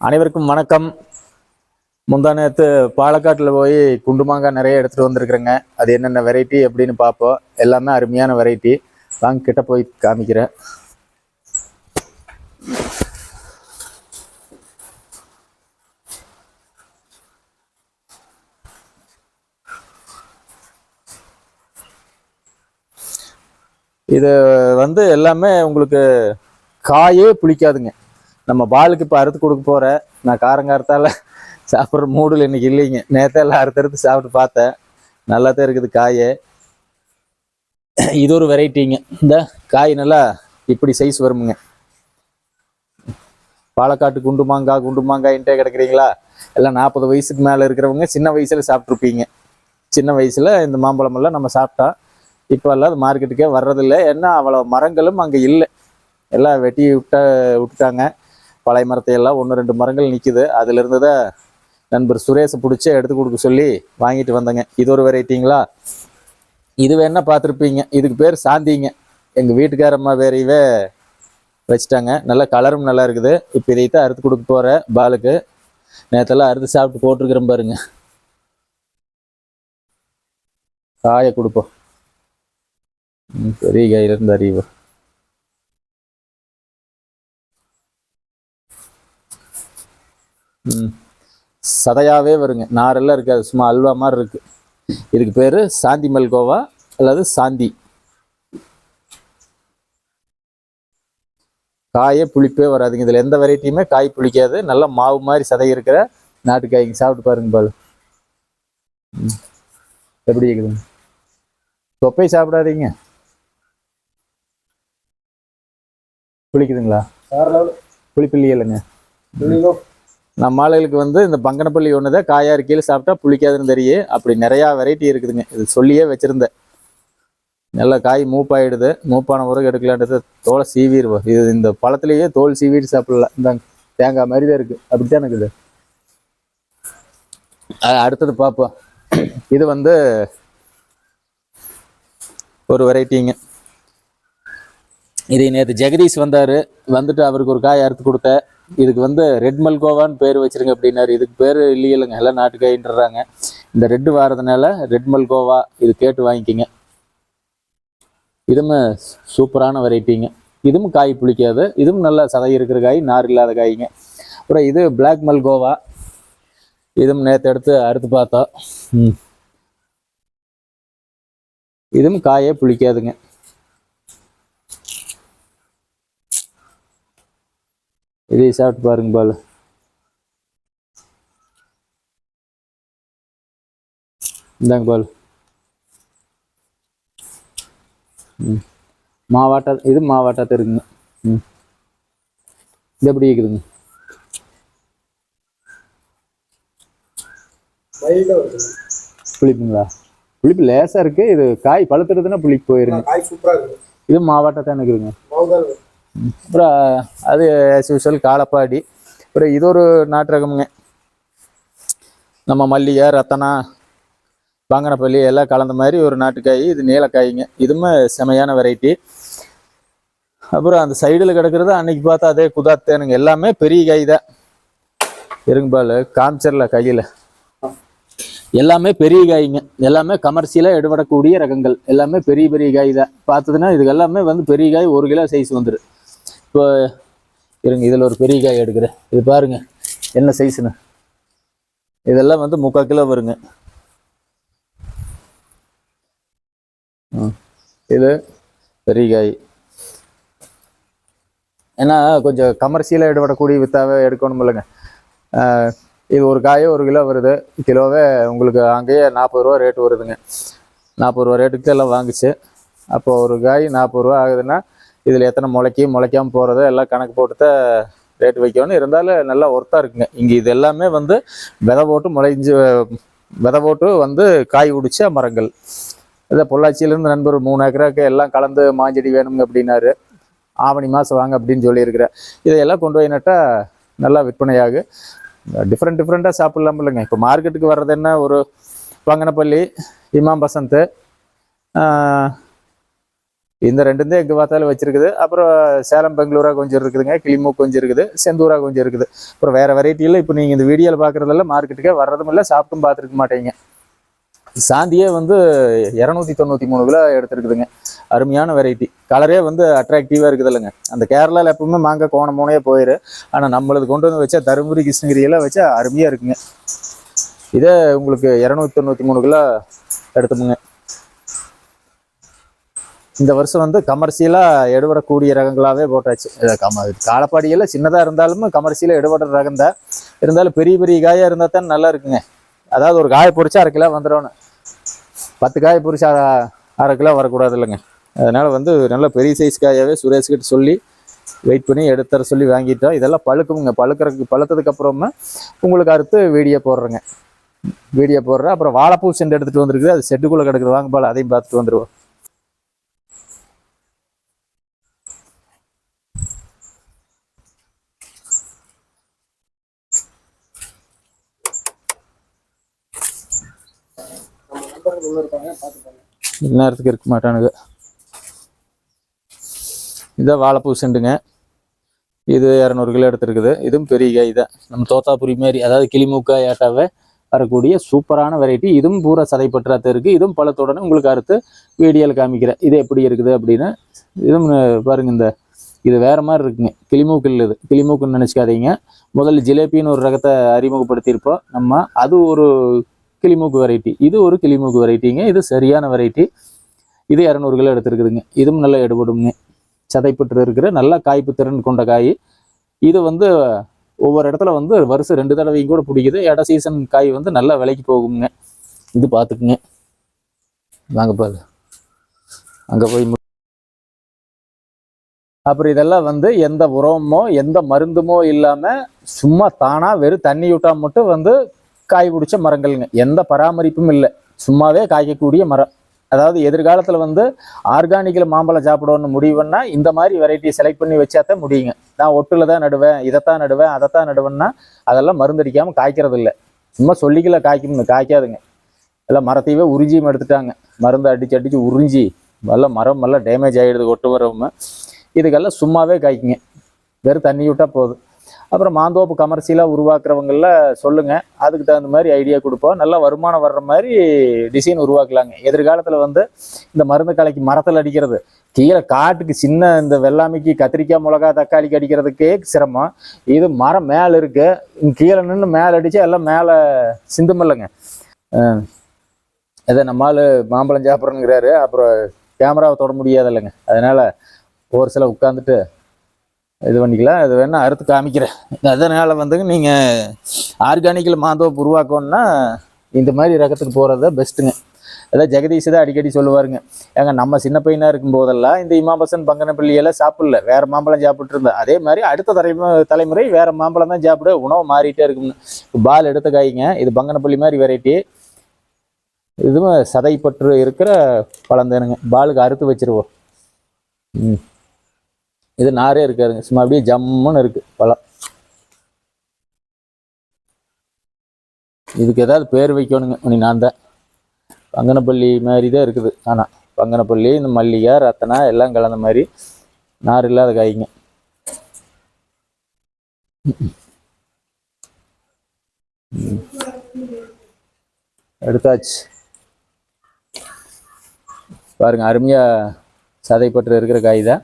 அனைவருக்கும் வணக்கம். முந்தா நேற்று பாலக்காட்டில் போய் குண்டு மாங்காய் நிறைய எடுத்துகிட்டு வந்திருக்கிறேங்க. அது என்னென்ன வெரைட்டி அப்படின்னு பார்ப்போம். எல்லாமே அருமையான வெரைட்டி வாங்க கிட்ட போய் காமிக்கிறேன். இது வந்து எல்லாமே உங்களுக்கு காயே புளிக்காதுங்க. நம்ம பாலுக்கு இப்போ அறுத்து கொடுக்க போகிறேன் நான் காரங்காரத்தால் சாப்பிட்ற மூடில் இன்னைக்கு இல்லைங்க. நேற்று எல்லாம் அறுத்து அறுத்து சாப்பிட்டு பார்த்தேன். நல்லா தான் இருக்குது காயே. இது ஒரு வெரைட்டிங்க. இந்த காய் நல்லா இப்படி சைஸ் வருமுங்க. பாலக்காட்டு குண்டு மாங்காய் குண்டு மாங்காயின்ட்டே கிடக்குறீங்களா? எல்லாம் நாற்பது வயசுக்கு மேலே இருக்கிறவங்க சின்ன வயசில் சாப்பிட்ருப்பீங்க சின்ன வயசில் இந்த மாம்பழமெல்லாம் நம்ம சாப்பிட்டோம் இப்போ எல்லாம் அது மார்க்கெட்டுக்கே வர்றதில்லை. ஏன்னா அவ்வளோ மரங்களும் அங்கே இல்லை. எல்லாம் வெட்டி விட்ட விட்டுட்டாங்க. பழைய மரத்தை எல்லாம் ஒன்று ரெண்டு மரங்கள் நிற்கிது அதிலிருந்து தான் நண்பர் சுரேஷை பிடிச்சி எடுத்து கொடுக்க சொல்லி வாங்கிட்டு வந்தேங்க. இது ஒரு வெரைட்டிங்களா? இது வேணா பார்த்துருப்பீங்க. இதுக்கு பேர் சாந்திங்க. எங்கள் வீட்டுக்காரம்மா வேறையவே வச்சுட்டாங்க. நல்லா கலரும் நல்லா இருக்குது. இப்போ இதைத்தான் அறுத்து கொடுக்க போகிறேன் பாலுக்கு. நேற்றெல்லாம் அறுத்து சாப்பிட்டு போட்டிருக்கிறேன் பாருங்க. காயை கொடுப்போம். ம், பெரிய கையிலேருந்து அறிவு. ம். சதையாவே வருங்க. நாரெல்லாம் இருக்காது. சும்மா அல்வா மாதிரி இருக்கு. இதுக்கு பேர் சாந்தி மல்கோவா அல்லது சாந்தி. காயே புளிப்பே வராதுங்க. இதில் எந்த வெரைட்டியுமே காய் புளிக்காது. நல்ல மாவு மாதிரி சதை இருக்கிற நாட்டுக்காய்ங்க. சாப்பிட்டு பாருங்க பால். எப்படி இருக்குதுங்க தொப்பை சாப்பிடாதீங்க. புளிக்குதுங்களா? புளிப்பு இல்லையில்லைங்க நம்ம ஆளுகளுக்கு வந்து இந்த பங்கனப்பள்ளி ஒன்று தான் காயா இருக்கையில் சாப்பிட்டா புளிக்காதுன்னு தெரியும் அப்படி நிறையா வெரைட்டி இருக்குதுங்க. இது சொல்லியே வச்சுருந்தேன். நல்லா காய் மூப்பாயிடுது. மூப்பான பிறகு எடுக்கலான்றது தோலை சீவிடுவோம். இது இந்த பழத்துலேயே தோல் சீவிட்டு சாப்பிடலாம். இந்த தேங்காய் மாதிரி தான் இருக்குது அப்படித்தான் இருக்குது அஹ் அடுத்தது பார்ப்போம். இது வந்து ஒரு வெரைட்டிங்க இது நேற்று ஜெகதீஷ் வந்தார். வந்துட்டு அவருக்கு ஒரு காய் அறுத்து கொடுத்தேன். இதுக்கு வந்து ரெட் மல்கோவான்னு பேர் வச்சிருங்க அப்படின்னாரு. இதுக்கு பேர் இல்லையிலங்க எல்லாம் நாட்டுக்காயின்றாங்க. இந்த ரெட்டு வாரதுனால ரெட் மல்கோவா இது கேட்டு வாங்கிக்கிங்க. இதுவும் சூப்பரான வெரைட்டிங்க. இதுவும் காய் புளிக்காது. இதுவும் நல்ல சதை இருக்கிற காய் நார் இல்லாத காய்ங்க. அப்புறம் இது பிளாக் மல்கோவா இதுவும் நேற்று எடுத்து அறுத்து பார்த்தோம். ம். இதுவும் காயே புளிக்காதுங்க. இதை சாப்பிட்டு பாருங்க பால். இந்தாங்க பால். ம். மாவாட்டா இது மாவாட்டாத்த இருக்குங்க ம். இது எப்படி இருக்குதுங்க புளிப்புங்களா? புளிப்பு லேசா இருக்கு. இது காய் பழுத்துறதுன்னா புளிப்பு போயிருங்க. இது மாவாட்டத்தான் இருக்குதுங்க? அப்புறம் அது ஆஸ் யூஸ்வல் காலப்பாடி. அப்புறம் இது ஒரு நாட்டு ரகமுங்க நம்ம மல்லிகை ரத்தனா பாங்கனப்பள்ளி எல்லாம் கலந்த மாதிரி ஒரு நாட்டுக்காய் இது நீலக்காய்ங்க. இதுவுமே செமையான வெரைட்டி அப்புறம் அந்த சைடில் கிடக்கிறது அன்னைக்கு பார்த்தா அதே குதாத்தேனுங்க. எல்லாமே பெரிய காய் தான். இருங்கபால் காமிச்சிடல கையில். எல்லாமே பெரிய காய்ங்க. எல்லாமே கமர்ஷியலாக எடுபடக்கூடிய ரகங்கள். எல்லாமே பெரிய பெரிய காய் தான். பார்த்ததுன்னா இதுக்கு எல்லாமே வந்து பெரிய காய் ஒரு கிலோ சைஸ் வந்துடும் இப்போ இருங்க இதில் ஒரு பெரிய காய் எடுக்கிறேன். இது பாருங்க என்ன சைஸ்னு இதெல்லாம் வந்து முக்கால் கிலோ வருங்க. இது பெரிய காய். ஏன்னா கொஞ்சம் கமர்ஷியலாக எடுபடக்கூடிய வித்தாவே எடுக்கணும் இல்லைங்க. இது ஒரு காயே ஒரு கிலோ வருது. கிலோவே உங்களுக்கு அங்கேயே நாற்பது ரூபா ரேட் வருதுங்க. நாற்பது ரூபா ரேட்டுக்கு எல்லாம் வாங்குச்சு. அப்போ ஒரு காய் நாற்பது ரூபா ஆகுதுன்னா இதில் எத்தனை முளைக்கி முளைக்காமல் போகிறத எல்லாம் கணக்கு போட்டு ரேட் வைக்கணும். இருந்தாலும் நல்லா ஒர்த்தாக இருக்குங்க. இங்கே இது எல்லாமே வந்து விதை போட்டு முளைஞ்சு விதை போட்டு வந்து காய் உடிச்ச மரங்கள். இதை பொள்ளாச்சியிலேருந்து நண்பர் மூணு ஏக்கராக்கு எல்லாம் கலந்து மாஞ்செடி வேணுங்க அப்படின்னாரு. ஆவணி மாதம் வாங்க அப்படின்னு சொல்லியிருக்கிறேன் இதையெல்லாம் கொண்டு போய் நட்டால் நல்லா விற்பனையாகு. டிஃப்ரெண்ட் டிஃப்ரெண்ட்டாக சாப்பிட்லாம் இல்லைங்க. இப்போ மார்க்கெட்டுக்கு வர்றது என்ன? ஒரு வங்கனப்பள்ளி இமாம் பசந்த் இந்த ரெண்டும் தான் எங்கே பார்த்தாலும் வச்சிருக்குது. அப்புறம் சேலம் பெங்களூரா கொஞ்சம் இருக்குதுங்க. கிளிமூக் கொஞ்சம் இருக்குது. செந்தூரா கொஞ்சம் இருக்குது. அப்புறம் வேறு வெரைட்டியில் இப்போ நீங்கள் இந்த வீடியோவில் பார்க்குறதெல்லாம் மார்க்கெட்டுக்கே வர்றதும் இல்லை சாப்பிட்டும் பார்த்துருக்க மாட்டீங்க. சாந்தியே வந்து இரநூத்தி தொண்ணூற்றி மூணு கிலோ எடுத்துருக்குதுங்க. அருமையான வெரைட்டி கலரே வந்து அட்ராக்டிவாக இருக்குது இல்லைங்க அந்த கேரளாவில் எப்பவுமே மாங்காய் கோணம் மூணையே போயிரு. ஆனால் நம்மளது கொண்டு வந்து வச்சா தருமபுரி கிருஷ்ணகிரியெல்லாம் வச்சா அருமையாக இருக்குங்க. இதே உங்களுக்கு இரநூத்தி தொண்ணூற்றி மூணு கிலோ எடுத்துமுங்க இந்த வருஷம் வந்து கமர்ஷியலாக எடுபடக்கூடிய ரகங்களாகவே போட்டாச்சு. கம காலப்பாடியெல்லாம் சின்னதாக இருந்தாலும் கமர்ஷியலாக எடுபடுற ரகம் தான். இருந்தாலும் பெரிய பெரிய காயாக இருந்தால் தான் நல்லா இருக்குங்க. அதாவது ஒரு காய பொறிச்சா அரை கிலோ வந்துடணும் பத்து காயை பொறிச்சா அரை கிலோ வரக்கூடாது இல்லைங்க. அதனால் வந்து நல்ல பெரிய சைஸ் காயாகவே சுரேஷ் கிட்ட சொல்லி வெயிட் பண்ணி எடுத்துற சொல்லி வாங்கிட்டோம். இதெல்லாம் பழுக்குங்க. பழுக்கிறதுக்கு பழுத்ததுக்கு அப்புறமா உங்களுக்கு அறுத்து வீடியோ போடுறேங்க. வீடியோ போடுறேன். அப்புறம் வாழைப்பூ செண்டு எடுத்துகிட்டு வந்துருக்குது. அது செட்டுக்குள்ளே கிடக்குது. வாங்க பால அதையும் பார்த்துட்டு வந்துடுவோம் இந்நேரத்துக்கு இருக்க மாட்டானுங்க. இதான் வாழைப்பூ செண்டுங்க. இது இரநூறு கிலோ எடுத்துருக்குது. இதுவும் பெரிய காய் தான். நம்ம தோத்தாபுரி மாதிரி அதாவது கிளிமூக்கா ஏட்டாவே வரக்கூடிய சூப்பரான வெரைட்டி இதுவும் பூரா சதைப்பற்றாத்த இருக்குது இதுவும் பழத்துடனே உங்களுக்கு அறுத்து வீடியோவில் காமிக்கிறேன். இது எப்படி இருக்குது அப்படின்னு. இதுவும் பாருங்க இந்த இது வேற மாதிரி இருக்குங்க. கிளிமூக்கு இல்லை இது. கிளிமூக்குன்னு நினச்சிக்காதீங்க. முதல்ல ஜிலேபின்னு ஒரு ரகத்தை அறிமுகப்படுத்தியிருப்போம். நம்ம அது ஒரு கிளிமூக்கு வெரைட்டி இது ஒரு கிளிமூக்கு வெரைட்டிங்க இது சரியான வெரைட்டி இது இரநூறு கிலோ எடுத்துருக்குதுங்க. இதுவும் நல்லா எடுபடுங்க சதைப்பட்டு இருக்கிற நல்ல காய்ப்பு திறன் கொண்ட காய். இது வந்து ஒவ்வொரு இடத்துல வந்து வருஷம் ரெண்டு தடவையும் கூட பிடிக்குது. இட சீசன் காய் வந்து நல்லா விலைக்கு போகுங்க. இது பார்த்துக்குங்க. வாங்க பாரு. அங்கே போய் அப்புறம் இதெல்லாம் வந்து எந்த உரமோ எந்த மருந்துமோ இல்லாமல் சும்மா தானாக வெறும் தண்ணி விட்டா மட்டும் வந்து காய் பிடிச்ச மரங்கள்ங்க. எந்த பராமரிப்பும் இல்லை. சும்மாவே காய்க்கக்கூடிய மரம். அதாவது எதிர்காலத்தில் வந்து ஆர்கானிக்கில் மாம்பழம் சாப்பிடணும்னு முடிவுன்னா இந்த மாதிரி வெரைட்டி செலக்ட் பண்ணி வச்சாதான் முடியுங்க. நான் ஒட்டில் தான் நடுவேன் இதைத்தான் நடுவேன் அதைத்தான் நடுவேன்னா அதெல்லாம் மருந்தடிக்காமல் காய்க்கிறது இல்லை. சும்மா சொல்லிக்கல காய்க்கும் காய்க்காதுங்க. எல்லாம் மரத்தையவே உறிஞ்சியும் எடுத்துட்டாங்க. மருந்து அடிச்சு அடித்து உறிஞ்சி எல்லாம் மரம் எல்லாம் டேமேஜ் ஆகிடுது ஒட்டு வரவும் இதுக்கெல்லாம் சும்மாவே காய்க்குங்க. வெறும் தண்ணி விட்டால் போதும். அப்புறம் மாந்தோப்பு கமர்ஷியலாக உருவாக்குறவங்களில் சொல்லுங்க. அதுக்கு தகுந்த மாதிரி ஐடியா கொடுப்போம். நல்லா வருமானம் வர்ற மாதிரி டிசைன் உருவாக்கலாங்க. எதிர்காலத்தில் வந்து இந்த மருந்து கலைக்கு மரத்தில் அடிக்கிறது கீழே காட்டுக்கு சின்ன இந்த வெள்ளாமைக்கு கத்திரிக்காய் மிளகா தக்காளிக்கு அடிக்கிறதுக்கே சிரமம். இது மரம் மேலே இருக்கு. கீழே நின்று மேலே அடித்தா எல்லாம் மேலே சிந்துமில்லைங்க அதை நம்மால் மாம்பழம் சாப்பிட்றேங்கிறாரு அப்புறம் கேமராவை தொட முடியாது இல்லைங்க அதனால ஒரு சில உட்காந்துட்டு இது பண்ணிக்கலாம் அது வேணா அறுத்து காமிக்கிறேன். அதனால் வந்துங்க நீங்கள் ஆர்கானிக்கில் மாந்தோப்பு உருவாக்கணும்னா இந்த மாதிரி ரகத்துக்கு போகிறது தான் பெஸ்ட்டுங்க அதான் ஜெகதீஷ் தான் அடிக்கடி சொல்லுவாருங்க. ஏங்க நம்ம சின்ன பையனாக இருக்கும் போதெல்லாம் இந்த இமாபசன் பங்கனப்பள்ளியெல்லாம் சாப்பிடல. வேறு மாம்பழம் சாப்பிட்டு இருந்தேன் அதே மாதிரி அடுத்த தலைமு தலைமுறை வேறு மாம்பழம் தான் சாப்பிட உணவு மாறிட்டே இருக்கும்னு இப்போ பால் எடுத்த காய்ங்க இது பங்கனப்பள்ளி மாதிரி வெரைட்டி இதுவும் சதைப்பற்று இருக்கிற பழந்தேனுங்க பாலுக்கு அறுத்து வச்சிருவோம். ம். இது நாரே இருக்காருங்க. சும்மா அப்படியே ஜம்முன்னு இருக்கு. பழம். இதுக்கு ஏதாவது பேர் வைக்கணுங்க. உனி நான் தான். பங்கனப்பள்ளி மாதிரி தான் இருக்குது. ஆனால் பங்கனப்பள்ளி இந்த மல்லிகை ரத்தனா எல்லாம் கலந்த மாதிரி நார் இல்லாத காய்ங்க. எடுத்தாச்சு. பாருங்க அருமையாக சதைப்பற்று இருக்கிற காய் தான்.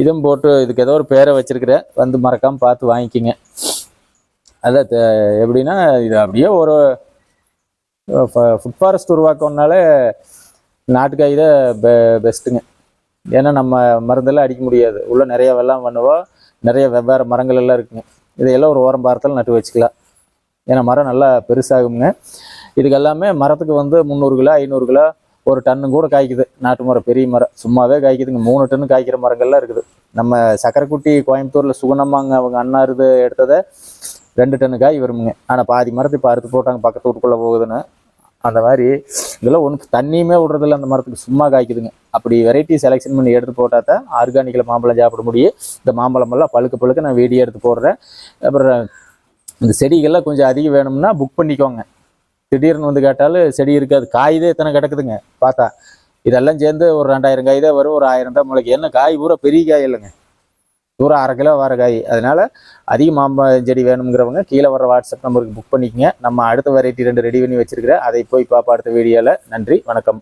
இதுவும் போட்டு இதுக்கு ஏதோ ஒரு பேரை வச்சிருக்கிற வந்து மறக்காமல் பார்த்து வாங்கிக்கிங்க. அதான் எப்படின்னா இது அப்படியே ஒரு ஃபுட் ஃபாரஸ்ட் உருவாக்கணுனாலே நாட்டுக்காய் தான் பெ பெஸ்ட்டுங்க ஏன்னா நம்ம மருந்தெல்லாம் அடிக்க முடியாது. உள்ளே நிறைய வெள்ளம் பண்ணுவோம் நிறைய வெவ்வேறு மரங்கள் எல்லாம் இருக்குங்க. இதையெல்லாம் ஒரு ஓரம் பாரத்தில் நட்டு வச்சுக்கலாம். ஏன்னா மரம் நல்லா பெருசாகுங்க இதுக்கு எல்லாமே மரத்துக்கு வந்து முந்நூறு கிலோ ஐநூறு கிலோ ஒரு டன்னு கூட காய்க்குது. நாட்டு மரம் பெரிய மரம். சும்மாவே காய்க்குதுங்க. மூணு டன்னு காய்க்கிற மரங்கள்லாம் இருக்குது. நம்ம சக்கரைக்குட்டி கோயம்புத்தூரில் சுகுணமாங்க அவங்க அண்ணா எடுத்ததை ரெண்டு டன்னு காய் வருமுங்க. ஆனால் பாதி மரத்தை இப்போ அறுத்து போட்டாங்க பக்கத்து வீட்டுக்குள்ளே போகுதுன்னு. அந்த மாதிரி இதெல்லாம் ஒன்று தண்ணியுமே விடுறதில்ல. அந்த மரத்துக்கு சும்மா காய்க்குதுங்க. அப்படி வெரைட்டி செலெக்ஷன் பண்ணி எடுத்து போட்டால் தான் ஆர்கானிக்கில் மாம்பழம் சாப்பிட முடியும். இந்த மாம்பழமெல்லாம் பழுக்க பழுக்க நான் வீடியோ எடுத்து போடுறேன். அப்புறம் இந்த செடிகள்லாம் கொஞ்சம் அதிகம் வேணும்னா புக் பண்ணிக்கோங்க. திடீர்னு வந்து கேட்டாலும் செடி இருக்காது. காய் தான் எத்தனை கிடக்குதுங்க. பார்த்தா இதெல்லாம் சேர்ந்து ஒரு ரெண்டாயிரம் காய் தான் வரும். ஒரு ஆயிரம் தான் முளைக்கு என்ன காய் பூரா பெரிய காய் இல்லைங்க. பூரா அரை கிலோ வர காய். அதனால அதிக மாம்பழம் செடி வேணுங்கிறவங்க கீழே வர வாட்ஸ்அப் நம்பருக்கு புக் பண்ணிக்கங்க. நம்ம அடுத்த வெரைட்டி ரெண்டு ரெடி பண்ணி வச்சிருக்கிறேன் அதை போய் பார்ப்போம் அடுத்த வீடியோவில் நன்றி வணக்கம்.